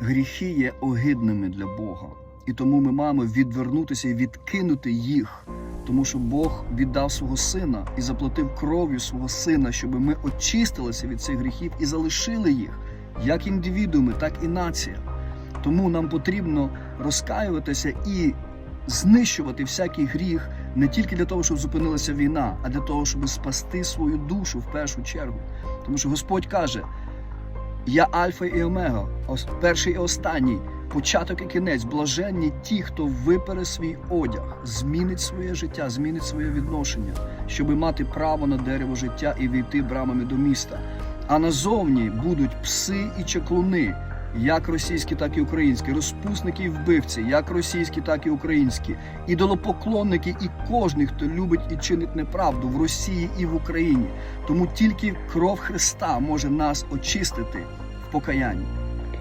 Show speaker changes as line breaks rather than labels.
Гріхи є огидними для Бога, і тому ми маємо відвернутися і відкинути їх, тому що Бог віддав свого сина і заплатив кров'ю свого сина, щоб ми очистилися від цих гріхів і залишили їх як індивідууми, так і нація. Тому нам потрібно розкаюватися і знищувати всякий гріх не тільки для того, щоб зупинилася війна, а для того, щоб спасти свою душу в першу чергу. Тому що Господь каже: Я Альфа і Омега, перший і останній, початок і кінець, блаженні ті, хто випере свій одяг, змінить своє життя, змінить своє відношення, щоб мати право на дерево життя і війти брамами до міста. А назовні будуть пси і чаклуни, як російські, так і українські, розпусники і вбивці, як російські, так і українські, ідолопоклонники і кожний, хто любить і чинить неправду в Росії і в Україні. Тому тільки кров Христа може нас очистити в покаянні.